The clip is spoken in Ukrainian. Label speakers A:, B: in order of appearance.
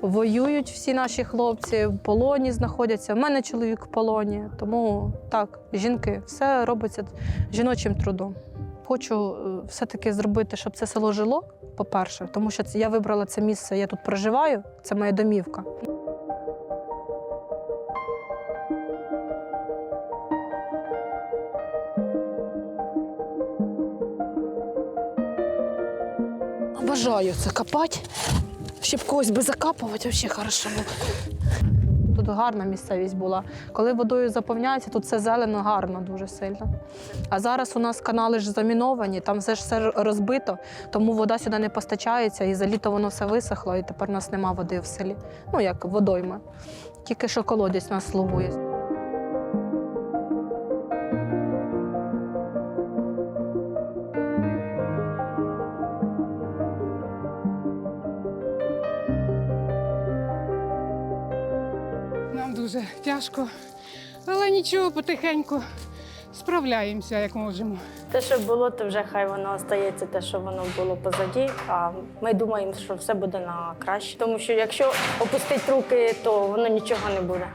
A: Воюють всі наші хлопці, в полоні знаходяться. У мене чоловік в полоні, тому так, жінки, все робиться жіночим трудом. Хочу е, все-таки зробити, щоб це село жило, по-перше, тому що я вибрала це місце, я тут проживаю, це моя домівка. Обожаю це копати. Щоб когось би закапувати, взагалі хорошо. Тут гарна місцевість була. Коли водою заповняється, тут все зелено, гарно дуже сильно. А зараз у нас канали ж заміновані, там все ж все розбито, тому вода сюди не постачається, і за літо воно все висохло, і тепер у нас нема води в селі. Ну, як водойма. Тільки що колодязь нас слугує.
B: Нам дуже тяжко, але нічого, потихеньку справляємося, як можемо.
C: Те, що було, то вже хай воно остається, те, що воно було позаді. А ми думаємо, що все буде на краще. Тому що якщо опустити руки, то воно нічого не буде.